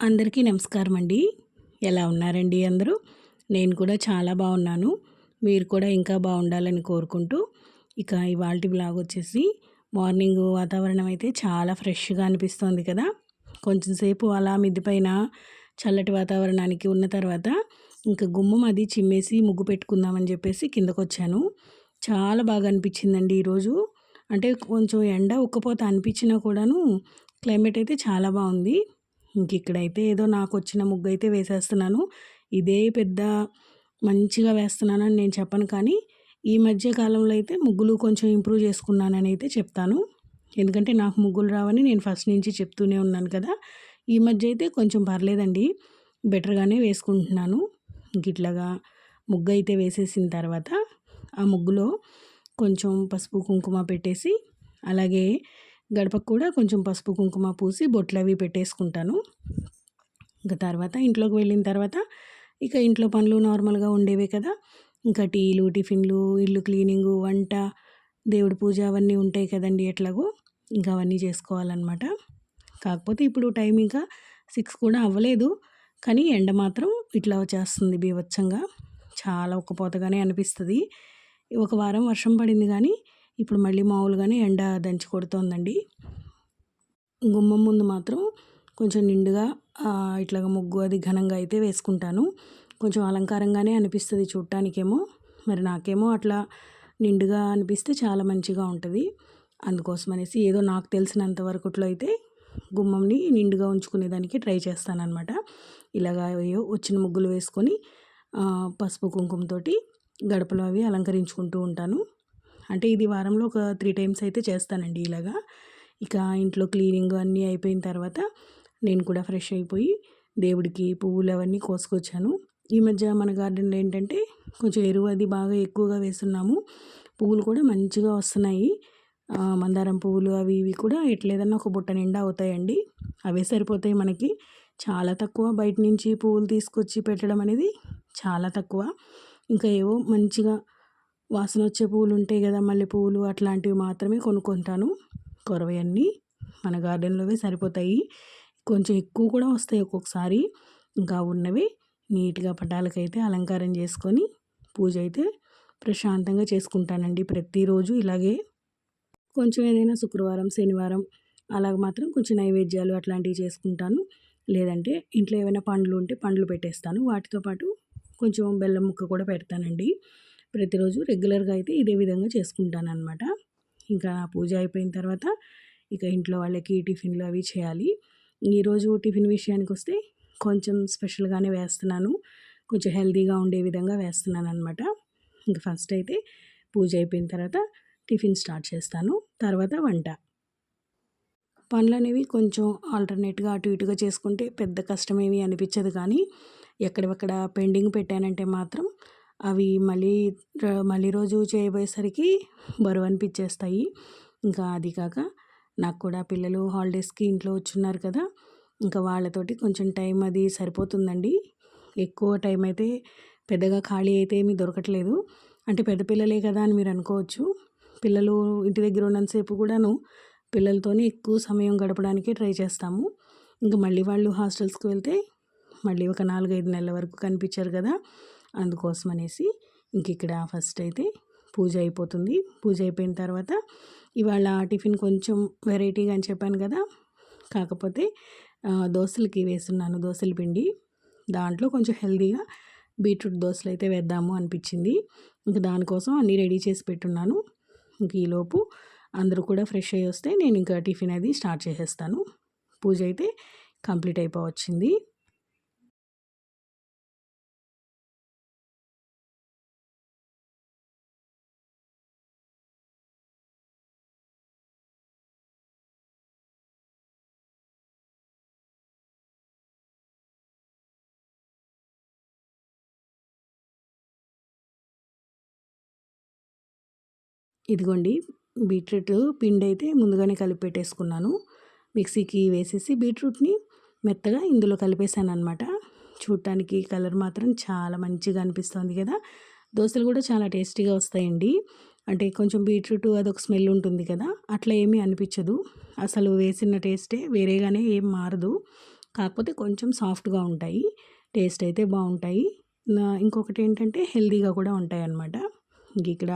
అందరికీ నమస్కారం అండి ఎలా ఉన్నారండి అందరూ? నేను కూడా చాలా బాగున్నాను. మీరు కూడా ఇంకా బాగుండాలని కోరుకుంటూ ఇక ఇవాళ బ్లాగ్ వచ్చేసి మార్నింగ్ వాతావరణం అయితే చాలా ఫ్రెష్గా అనిపిస్తుంది కదా. కొంచెం సేపు అలా మిద్దిపైన చల్లటి వాతావరణానికి ఉన్న తర్వాత ఇంకా గుమ్మం అది చిమ్మేసి ముగ్గు పెట్టుకుందామని చెప్పేసి కిందకు వచ్చాను చాలా బాగా అనిపించిందండి ఈరోజు. అంటే కొంచెం ఎండ ఉక్కపోత అనిపించినా కూడాను క్లైమేట్ అయితే చాలా బాగుంది. ఇంక ఇక్కడైతే ఏదో నాకు వచ్చిన ముగ్గు అయితే వేసేస్తున్నాను. ఇదే పెద్ద మంచిగా వేస్తున్నానని నేను చెప్పను కానీ ఈ మధ్య కాలంలో అయితే ముగ్గులు కొంచెం ఇంప్రూవ్ చేసుకున్నానని అయితే చెప్తాను. ఎందుకంటే నాకు ముగ్గులు రావని నేను ఫస్ట్ నుంచి చెప్తూనే ఉన్నాను కదా ఈ మధ్య అయితే కొంచెం పర్లేదండి. బెటర్గానే వేసుకుంటున్నాను. ఇట్లాగా ముగ్గు అయితే వేసేసిన తర్వాత ఆ ముగ్గులో కొంచెం పసుపు కుంకుమ పెట్టేసి అలాగే గడపకు కూడా కొంచెం పసుపు కుంకుమ పూసి బొట్లు అవి పెట్టేసుకుంటాను. ఇంకా తర్వాత ఇంట్లోకి వెళ్ళిన తర్వాత ఇక ఇంట్లో పనులు నార్మల్గా ఉండేవే కదా. ఇంకా టీలు టిఫిన్లు ఇల్లు క్లీనింగు వంట దేవుడి పూజ అవన్నీ ఉంటాయి కదండి ఎట్లాగో. ఇంకా అవన్నీ చేసుకోవాలన్నమాట. కాకపోతే ఇప్పుడు టైం ఇంకా సిక్స్ కూడా అవ్వలేదు. కానీ ఎండ మాత్రం ఇట్లా వచ్చేస్తుంది బీభత్సంగా. చాలా ఒక్కపోతగానే అనిపిస్తుంది. ఒక వారం వర్షం పడింది కానీ ఇప్పుడు మళ్ళీ మామూలుగానే ఎండ దంచి కొడుతోందండి. గుమ్మం ముందు మాత్రం కొంచెం నిండుగా ఇట్లాగ ముగ్గు అది ఘనంగా అయితే వేసుకుంటాను. కొంచెం అలంకారంగానే అనిపిస్తుంది చూడటానికేమో మరి నాకేమో అట్లా నిండుగా అనిపిస్తే చాలా మంచిగా ఉంటుంది. అందుకోసం అనేసి ఏదో నాకు తెలిసినంత వరకుట్లో అయితే గుమ్మంని నిండుగా ఉంచుకునేదానికి ట్రై చేస్తానన్నమాట. ఇలాగా వచ్చిన ముగ్గులు వేసుకొని పసుపు కుంకుమతోటి గడపలు అవి అలంకరించుకుంటూ ఉంటాను. అంటే ఇది వారంలో ఒక త్రీ టైమ్స్ అయితే చేస్తానండి ఇలాగా. ఇక ఇంట్లో క్లీనింగ్ అన్నీ అయిపోయిన తర్వాత నేను కూడా ఫ్రెష్ అయిపోయి దేవుడికి పువ్వులు అవన్నీ కోసుకొచ్చాను. ఈ మధ్య మన గార్డెన్లో ఏంటంటే కొంచెం ఎరువు అది బాగా ఎక్కువగా వేస్తున్నాము. పువ్వులు కూడా మంచిగా వస్తున్నాయి. మందారం పువ్వులు అవి ఇవి కూడా ఎట్లేదన్నా ఒక బుట్ట నిండా అవుతాయండి. అవే సరిపోతాయి మనకి. చాలా తక్కువ బయట నుంచి పువ్వులు తీసుకొచ్చి పెట్టడం అనేది చాలా తక్కువ. ఇంకా ఏవో మంచిగా వాసన వచ్చే పువ్వులు ఉంటాయి కదా మల్లె పువ్వులు అట్లాంటివి మాత్రమే కొనుక్కుంటాను. కొరవయన్నీ మన గార్డెన్లోవే సరిపోతాయి. కొంచెం ఎక్కువ కూడా వస్తాయి ఒక్కొక్కసారి. ఇంకా ఉన్నవి నీట్గా పటాలకైతే అలంకారం చేసుకొని పూజ అయితే ప్రశాంతంగా చేసుకుంటానండి ప్రతిరోజు ఇలాగే. కొంచెం ఏదైనా శుక్రవారం శనివారం అలాగ మాత్రం కొంచెం నైవేద్యాలు అట్లాంటివి చేసుకుంటాను. లేదంటే ఇంట్లో ఏమైనా పండ్లు ఉంటే పండ్లు పెట్టేస్తాను. వాటితో పాటు కొంచెం బెల్లం ముక్క కూడా పెడతానండి. ప్రతిరోజు రెగ్యులర్గా అయితే ఇదే విధంగా చేసుకుంటాను అనమాట ఇంకా పూజ అయిపోయిన తర్వాత ఇక ఇంట్లో వాళ్ళకి టిఫిన్లు అవి చేయాలి. ఈరోజు టిఫిన్ విషయానికి వస్తే కొంచెం స్పెషల్గానే వేస్తున్నాను. కొంచెం హెల్తీగా ఉండే విధంగా వేస్తున్నాను అనమాట ఇంకా ఫస్ట్ అయితే పూజ అయిపోయిన తర్వాత టిఫిన్ స్టార్ట్ చేస్తాను. తర్వాత వంట. పనులు అనేవి కొంచెం ఆల్టర్నేట్గా అటు ఇటుగా చేసుకుంటే పెద్ద కష్టమేమీ అనిపించదు కానీ ఎక్కడెక్కడ పెండింగ్ పెట్టానంటే మాత్రం అవి మళ్ళీ మళ్ళీ రోజు చేయబోయేసరికి బరువు అనిపించేస్తాయి ఇంకా అది కాక నాకు కూడా పిల్లలు హాలిడేస్కి ఇంట్లో వచ్చున్నారు కదా ఇంకా వాళ్ళతోటి కొంచెం టైం అది సరిపోతుందండి. ఎక్కువ టైం అయితే పెద్దగా ఖాళీ అయితే ఏమీ దొరకట్లేదు. అంటే పెద్ద పిల్లలే కదా అని మీరు అనుకోవచ్చు. పిల్లలు ఇంటి దగ్గర ఉన్నంతసేపు కూడాను పిల్లలతోనే ఎక్కువ సమయం గడపడానికి ట్రై చేస్తాము. ఇంకా మళ్ళీ వాళ్ళు హాస్టల్స్కి వెళ్తే మళ్ళీ ఒక నాలుగైదు నెలల వరకు కనిపించారు కదా. అందుకోసం అనేసి ఇంక ఇక్కడ ఫస్ట్ అయితే పూజ అయిపోతుంది. పూజ అయిపోయిన తర్వాత ఇవాళ టిఫిన్ కొంచెం వెరైటీగా అని చెప్పాను కదా. కాకపోతే దోశలకి వేస్తున్నాను. దోశల పిండి. దాంట్లో కొంచెం హెల్దీగా బీట్రూట్ దోశలు అయితే వేద్దాము అనిపించింది. ఇంక దానికోసం అన్నీ రెడీ చేసి పెట్టున్నాను. ఇంక ఈలోపు అందరూ కూడా ఫ్రెష్ అయ్యి వస్తే నేను ఇంకా టిఫిన్ అది స్టార్ట్ చేసేస్తాను. పూజ అయితే కంప్లీట్ అయిపోవచ్చింది. ఇదిగోండి బీట్రూట్ పిండి అయితే ముందుగానే కలిపి పెట్టేసుకున్నాను మిక్సీకి వేసేసి బీట్రూట్ని మెత్తగా ఇందులో కలిపేసాను అనమాట చూడటానికి కలర్ మాత్రం చాలా మంచిగా అనిపిస్తుంది కదా. దోశలు కూడా చాలా టేస్టీగా వస్తాయండి. అంటే కొంచెం బీట్రూట్ అదొక స్మెల్ ఉంటుంది కదా అట్లా ఏమీ అనిపించదు. అసలు వేసిన టేస్టే వేరేగానే ఏం మారదు. కాకపోతే కొంచెం సాఫ్ట్గా ఉంటాయి టేస్ట్ అయితే బాగుంటాయి. ఇంకొకటి ఏంటంటే హెల్తీగా కూడా ఉంటాయి అన్నమాట ఇక్కడ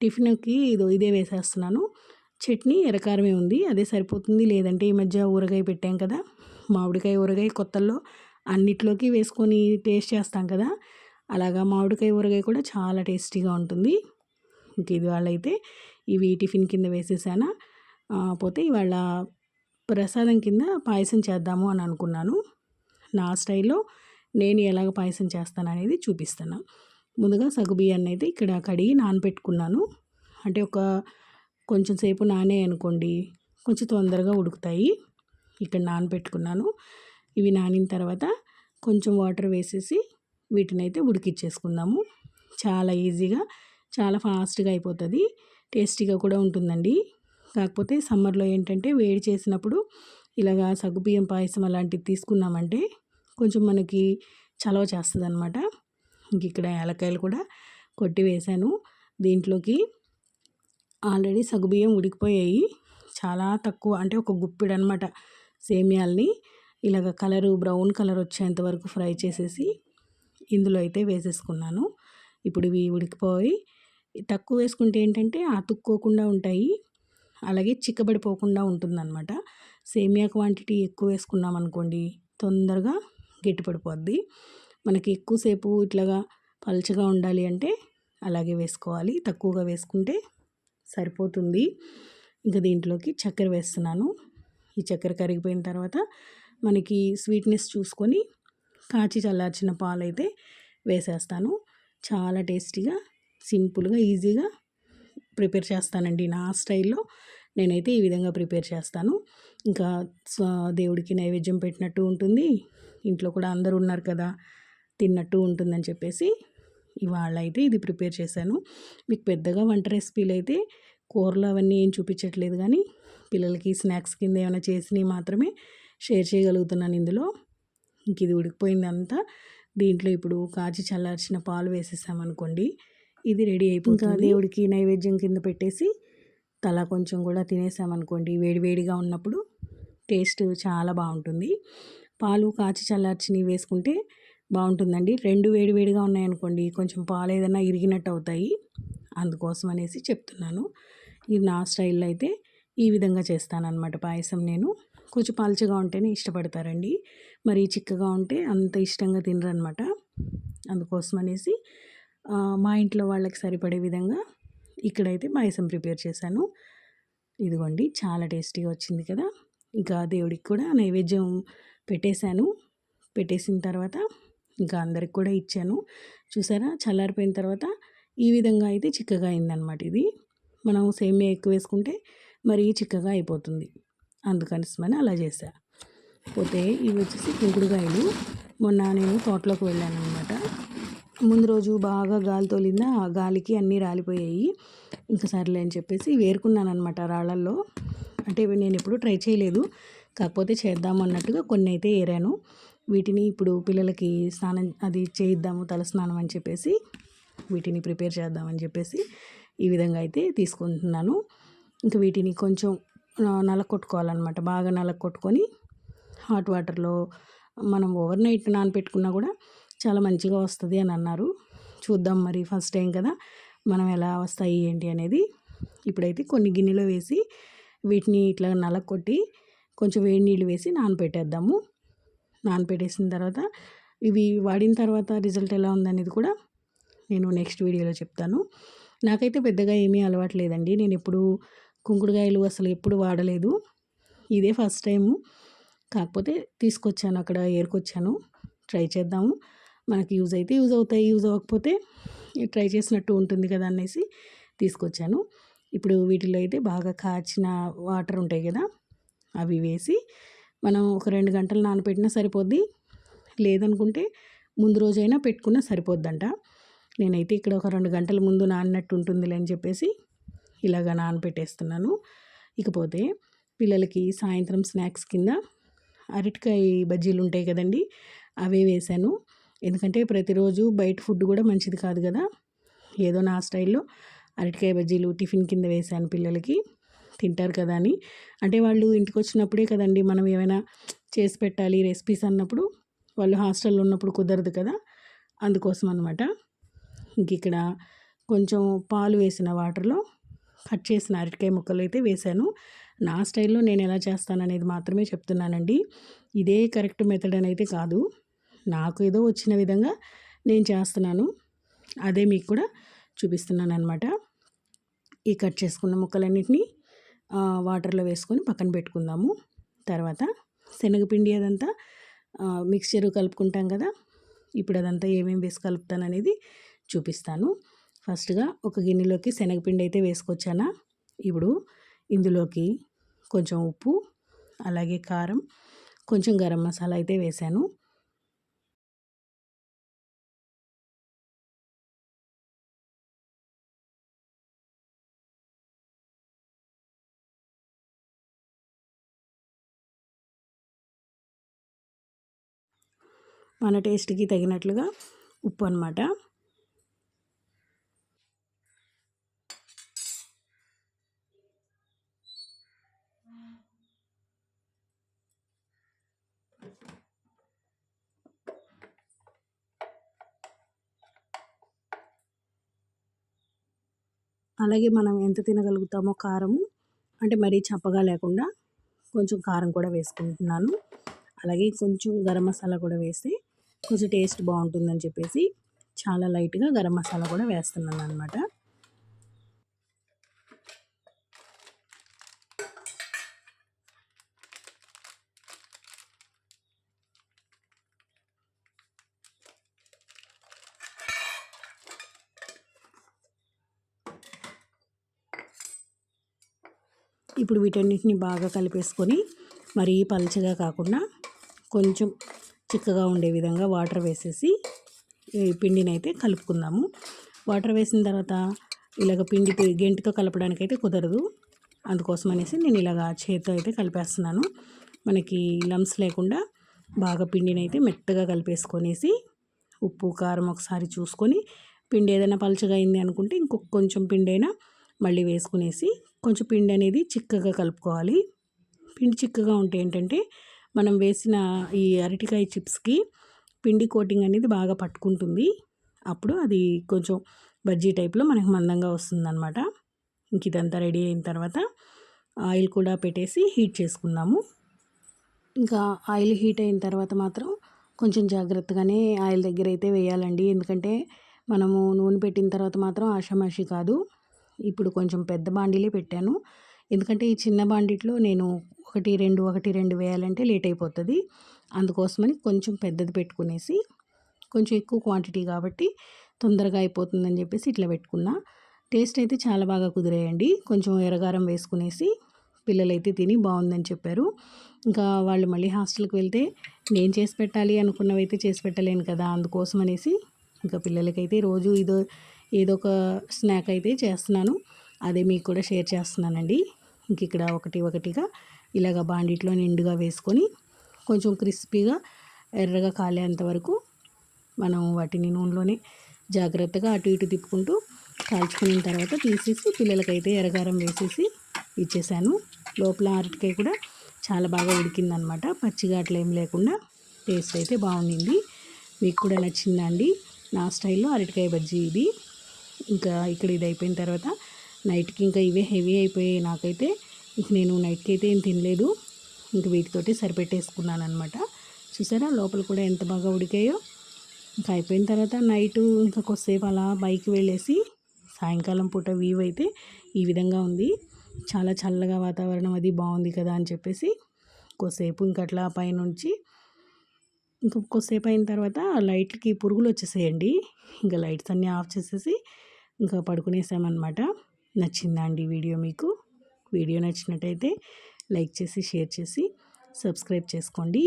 టిఫిన్కి ఇదో ఇదే వేసేస్తున్నాను. చట్నీ ఎరకారమే ఉంది. అదే సరిపోతుంది. లేదంటే ఈ మధ్య ఊరగాయ పెట్టాం కదా. మామిడికాయ ఊరగాయ కొత్తల్లో అన్నిట్లోకి వేసుకొని టేస్ట్ చేస్తాం కదా. అలాగా మామిడికాయ ఊరగాయ కూడా చాలా టేస్టీగా ఉంటుంది. ఇంక ఇది వాళ్ళైతే ఇవి టిఫిన్ కింద వేసేసానా. పోతే ఇవాళ ప్రసాదం కింద పాయసం చేద్దాము అని అనుకున్నాను. నా స్టైల్లో నేను ఎలాగ పాయసం చేస్తాను అనేది చూపిస్తాను. ముందుగా సగుబియ్యాన్ని అయితే ఇక్కడ కడిగి నానబెట్టుకున్నాను. అంటే ఒక కొంచెం సేపు నానే అనుకోండి కొంచెం తొందరగా ఉడుకుతాయి. ఇక్కడ నానబెట్టుకున్నాను. ఇవి నానిన తర్వాత కొంచెం వాటర్ వేసేసి వీటిని అయితే ఉడికిచ్చేసుకుందాము. చాలా ఈజీగా చాలా ఫాస్ట్గా అయిపోతుంది. టేస్టీగా కూడా ఉంటుందండి. కాకపోతే సమ్మర్లో ఏంటంటే వేడి చేసినప్పుడు ఇలాగా సగ్గుబియ్యం పాయసం అలాంటివి తీసుకున్నామంటే కొంచెం మనకి చలవ చేస్తుంది అనమాట ఇక్కడ యాలకాయలు కూడా కొట్టి వేశాను దీంట్లోకి ఆల్రెడీ సగ్గుబియ్యం ఉడికిపోయాయి. చాలా తక్కువ అంటే ఒక గుప్పిడు అనమాట సేమియాల్ని. ఇలాగ కలరు బ్రౌన్ కలర్ వచ్చేంత వరకు ఫ్రై చేసేసి ఇందులో అయితే వేసేసుకున్నాను. ఇప్పుడు ఇవి ఉడికిపోయి తక్కువ వేసుకుంటే ఏంటంటే అతుక్కోకుండా ఉంటాయి. అలాగే చిక్కబడిపోకుండా ఉంటుందన్నమాట. సేమియా క్వాంటిటీ ఎక్కువ వేసుకున్నాం అనుకోండి తొందరగా గట్టిపడిపోద్ది. మనకి ఎక్కువసేపు ఇట్లాగా పల్చగా ఉండాలి అంటే అలాగే వేసుకోవాలి. తక్కువగా వేసుకుంటే సరిపోతుంది. ఇంకా దీంట్లోకి చక్కెర వేస్తున్నాను. ఈ చక్కెర కరిగిపోయిన తర్వాత మనకి స్వీట్నెస్ చూసుకొని కాచి చల్లార్చిన పాలు అయితే వేసేస్తాను. చాలా టేస్టీగా సింపుల్గా ఈజీగా ప్రిపేర్ చేస్తానండి నా స్టైల్లో. నేనైతే ఈ విధంగా ప్రిపేర్ చేస్తాను. ఇంకా స్వా దేవుడికి నైవేద్యం పెట్టినట్టు ఉంటుంది. ఇంట్లో కూడా అందరూ ఉన్నారు కదా. తిన్నట్టు ఉంటుందని చెప్పేసి ఇవాళ అయితే ఇది ప్రిపేర్ చేశాను. మీకు పెద్దగా వంట రెసిపీలు అయితే కూరలు అవన్నీ ఏం చూపించట్లేదు కానీ పిల్లలకి స్నాక్స్ కింద ఏమైనా చేసినవి మాత్రమే షేర్ చేయగలుగుతున్నాను ఇందులో. ఇంక ఇది ఉడికిపోయింది అంతా. దీంట్లో ఇప్పుడు కాచి చల్లార్చిన పాలు వేసేసామనుకోండి ఇది రెడీ అయిపోతుంది. దేవుడికి నైవేద్యం కింద పెట్టేసి తలా కొంచెం కూడా తినేసామనుకోండి వేడి వేడిగా ఉన్నప్పుడు టేస్ట్ చాలా బాగుంటుంది. పాలు కాచి చల్లార్చినవి వేసుకుంటే బాగుంటుందండి. రెండు వేడి వేడిగా ఉన్నాయనుకోండి కొంచెం పాలు ఏదైనా ఇరిగినట్టు అవుతాయి. అందుకోసం అనేసి చెప్తున్నాను. ఇది నా స్టైల్లో అయితే ఈ విధంగా చేస్తానన్నమాట పాయసం నేను. కొంచెం పల్చగా ఉంటేనే ఇష్టపడతారండి. మరి చిక్కగా ఉంటే అంత ఇష్టంగా తినరనమాట అందుకోసం అనేసి మా ఇంట్లో వాళ్ళకి సరిపడే విధంగా ఇక్కడైతే పాయసం ప్రిపేర్ చేశాను. ఇదిగోండి చాలా టేస్టీగా వచ్చింది కదా. ఇంకా దేవుడికి కూడా నైవేద్యం పెట్టేశాను. పెట్టేసిన తర్వాత ఇంకా అందరికి కూడా ఇచ్చాను. చూసారా? చల్లారిపోయిన తర్వాత ఈ విధంగా అయితే చిక్కగా అయిందనమాట ఇది. మనం సేమియా ఎక్కువ వేసుకుంటే మరీ చిక్కగా అయిపోతుంది. అందుకనిసమని అలా చేశా. పోతే ఇవి వచ్చేసి కుంకుడుకాయలు. మొన్న నేను తోటలోకి వెళ్ళాను అనమాట ముందు రోజు బాగా గాలి తోలిందా ఆ గాలికి అన్నీ రాలిపోయాయి. ఇంకా సర్లే అని చెప్పేసి వేరుకున్నాను అనమాట రాళ్ళల్లో. అంటే నేను ఎప్పుడూ ట్రై చేయలేదు. కాకపోతే చేద్దాం అన్నట్టుగా కొన్ని అయితే ఏరాను. వీటిని ఇప్పుడు పిల్లలకి స్నానం అది చేయిద్దాము తలస్నానం అని చెప్పేసి వీటిని ప్రిపేర్ చేద్దామని చెప్పేసి ఈ విధంగా అయితే తీసుకుంటున్నాను. ఇంకా వీటిని కొంచెం నలకొట్టుకోవాలన్నమాట. బాగా నలకొట్టుకొని హాట్ వాటర్లో మనం ఓవర్ నైట్ నానపెట్టుకున్నా కూడా చాలా మంచిగా వస్తుంది అని అన్నారు. చూద్దాం మరి ఫస్ట్ టైం కదా మనం ఎలా వస్తాయి ఏంటి అనేది. ఇప్పుడైతే కొన్ని గిన్నెలో వేసి వీటిని ఇట్లా నలకొట్టి కొంచెం వేడి నీళ్ళు వేసి నానపెట్టేద్దాము. నానపెట్టేసిన తర్వాత ఇవి వాడిన తర్వాత రిజల్ట్ ఎలా ఉందనేది కూడా నేను నెక్స్ట్ వీడియోలో చెప్తాను. నాకైతే పెద్దగా ఏమీ అలవాటు లేదండి నేను ఎప్పుడు కుంకుడుకాయలు అసలు ఎప్పుడు వాడలేదు. ఇదే ఫస్ట్ టైము. కాకపోతే తీసుకొచ్చాను అక్కడ ఏరుకొచ్చాను. ట్రై చేద్దాము. మనకి యూజ్ అయితే యూజ్ అవుతాయి యూజ్ అవ్వకపోతే ట్రై చేసినట్టు ఉంటుంది కదా అనేసి తీసుకొచ్చాను. ఇప్పుడు వీటిలో అయితే బాగా కాచిన వాటర్ ఉంటాయి కదా అవి వేసి మనం ఒక రెండు గంటలు నానబెట్టినా సరిపోద్ది. లేదనుకుంటే ముందు రోజైనా పెట్టుకున్నా సరిపోద్దంట. నేనైతే ఇక్కడ ఒక రెండు గంటల ముందు నానినట్టు ఉంటుందిలే అని చెప్పేసి ఇలాగ నానబెట్టేస్తున్నాను. ఇకపోతే పిల్లలకి సాయంత్రం స్నాక్స్ కింద అరటికాయ బజ్జీలు ఉంటాయి కదండి అవే వేశాను. ఎందుకంటే ప్రతిరోజు బయట ఫుడ్ కూడా మంచిది కాదు కదా. ఏదో నా స్టైల్లో అరటికాయ బజ్జీలు టిఫిన్ కింద వేశాను పిల్లలకి. తింటారు కదా అని. అంటే వాళ్ళు ఇంటికి వచ్చినప్పుడే కదండి మనం ఏమైనా చేసి పెట్టాలి రెసిపీస్ అన్నప్పుడు వాళ్ళు హాస్టల్లో ఉన్నప్పుడు కుదరదు కదా. అందుకోసం అనమాట ఇంక ఇక్కడ కొంచెం పాలు వేసిన వాటర్లో కట్ చేసిన అరటికాయ ముక్కలు అయితే వేశాను. నా స్టైల్లో నేను ఎలా చేస్తాను అనేది మాత్రమే చెప్తున్నానండి. ఇదే కరెక్ట్ మెథడ్ అని అయితే కాదు. నాకు ఏదో వచ్చిన విధంగా నేను చేస్తున్నాను. అదే మీకు కూడా చూపిస్తున్నాను అనమాట ఈ కట్ చేసుకున్న ముక్కలన్నింటినీ వాటర్లో వేసుకొని పక్కన పెట్టుకుందాము. తర్వాత శనగపిండి అదంతా మిక్సర్ కలుపుకుంటాం కదా ఇప్పుడు అదంతా ఏమేమి వేసి కలుపుతాను అనేది చూపిస్తాను. ఫస్ట్గా ఒక గిన్నెలోకి శనగపిండి అయితే వేసుకొచ్చానా ఇప్పుడు ఇందులోకి కొంచెం ఉప్పు అలాగే కారం కొంచెం గరం మసాలా అయితే వేశాను మన టేస్ట్కి తగినట్లుగా ఉప్పు అనమాట అలాగే మనం ఎంత తినగలుగుతామో కారము అంటే మరీ చప్పగా లేకుండా కొంచెం కారం కూడా వేసుకుంటున్నాను. అలాగే కొంచెం గరం మసాలా కూడా వేస్తే కొంచెం టేస్ట్ బాగుంటుందని చెప్పేసి చాలా లైట్గా గరం మసాలా కూడా వేస్తున్నాను అనమాట ఇప్పుడు వీటన్నిటిని బాగా కలిపేసుకొని మరీ పలచగా కాకుండా కొంచెం చిక్కగా ఉండే విధంగా వాటర్ వేసేసి పిండిని అయితే కలుపుకుందాము. వాటర్ వేసిన తర్వాత ఇలాగ పిండి గెంటితో కలపడానికి అయితే కుదరదు. అందుకోసం అనేసి నేను ఇలాగ చేతితో అయితే కలిపేస్తున్నాను. మనకి లమ్స్ లేకుండా బాగా పిండిని అయితే మెత్తగా కలిపేసుకొనేసి ఉప్పు కారం ఒకసారి చూసుకొని పిండి ఏదైనా పలచగా అయింది అనుకుంటే ఇంకొక కొంచెం పిండి అయినా మళ్ళీ వేసుకునేసి కొంచెం పిండి అనేది చిక్కగా కలుపుకోవాలి. పిండి చిక్కగా ఉంటే ఏంటంటే మనం వేసిన ఈ అరటికాయ చిప్స్కి పిండి కోటింగ్ అనేది బాగా పట్టుకుంటుంది. అప్పుడు అది కొంచెం బజ్జీ టైప్లో మనకు మందంగా వస్తుందన్నమాట. ఇంక ఇదంతా రెడీ అయిన తర్వాత ఆయిల్ కూడా పెట్టేసి హీట్ చేసుకుందాము. ఇంకా ఆయిల్ హీట్ అయిన తర్వాత మాత్రం కొంచెం జాగ్రత్తగానే ఆయిల్ దగ్గర అయితే వేయాలండి. ఎందుకంటే మనము నూనె పెట్టిన తర్వాత మాత్రం ఆషామాషి కాదు. ఇప్పుడు కొంచెం పెద్ద బాండీలే పెట్టాను. ఎందుకంటే ఈ చిన్న బాండిట్లో నేను ఒకటి రెండు ఒకటి రెండు వేయాలంటే లేట్ అయిపోతుంది. అందుకోసమని కొంచెం పెద్దది పెట్టుకునేసి కొంచెం ఎక్కువ క్వాంటిటీ కాబట్టి తొందరగా అయిపోతుందని చెప్పేసి ఇట్లా పెట్టుకున్నా. టేస్ట్ అయితే చాలా బాగా కుదిరేయండి. కొంచెం ఎరగారం వేసుకునేసి పిల్లలైతే తిని బాగుందని చెప్పారు. ఇంకా వాళ్ళు మళ్ళీ హాస్టల్కి వెళ్తే నేను చేసి పెట్టాలి అనుకున్నవైతే చేసి పెట్టలేను కదా అందుకోసం అనేసి ఇంకా పిల్లలకైతే రోజు ఇదో ఏదో ఒక స్నాక్ అయితే చేస్తున్నాను. అదే మీకు కూడా షేర్ చేస్తున్నానండి. ఇంక ఇక్కడ ఒకటి ఒకటిగా ఇలాగ బాండిట్లో నిండుగా వేసుకొని కొంచెం క్రిస్పీగా ఎర్రగా కాలేంత వరకు మనం వాటిని నూనెలోనే జాగ్రత్తగా అటు ఇటు తిప్పుకుంటూ కాల్చుకున్న తర్వాత తీసేసి పిల్లలకైతే ఎర్రగారం వేసేసి ఇచ్చేసాను. లోపల అరటికాయ కూడా చాలా బాగా ఉడికిందనమాట. పచ్చిగా అట్లా ఏం లేకుండా టేస్ట్ అయితే బాగుండింది. మీకు కూడా నచ్చిందండి నా స్టైల్లో అరటికాయ బజ్జీ ఇది. ఇంకా ఇక్కడ ఇది అయిపోయిన తర్వాత నైట్కి ఇంకా ఇవే హెవీ అయిపోయాయి నాకైతే. ఇంక నేను నైట్కి అయితే ఏం తినలేదు. ఇంక వీటితోటి సరిపెట్టేసుకున్నాను అనమాట చూసారా లోపల కూడా ఎంత బాగా ఉడికాయో. ఇంకా అయిపోయిన తర్వాత నైట్ ఇంకా కొద్దిసేపు అలా బైక్ వెళ్ళేసి సాయంకాలం పూట వ్యూ అయితే ఈ విధంగా ఉంది. చాలా చల్లగా వాతావరణం అది బాగుంది కదా అని చెప్పేసి కొద్దిసేపు ఇంక అట్లా పైనుంచి ఇంకా కొద్దిసేపు అయిన తర్వాత లైట్కి పురుగులు వచ్చేసేయండి. ఇంకా లైట్స్ అన్నీ ఆఫ్ చేసేసి ఇంకా పడుకునేసామన్నమాట. నచ్చిందా అండి వీడియో మీకు. వీడియో నచ్చినట్టయితే లైక్ చేసి షేర్ చేసి సబ్స్క్రైబ్ చేసుకోండి.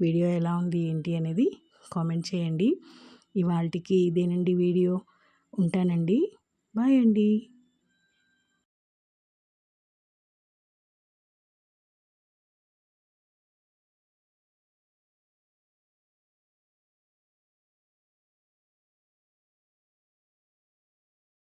వీడియో ఎలా ఉంది ఏంటి అనేది కామెంట్ చేయండి. ఇవాళకి ఇదేనండి వీడియో. ఉంటానండి. బాయ్ అండి.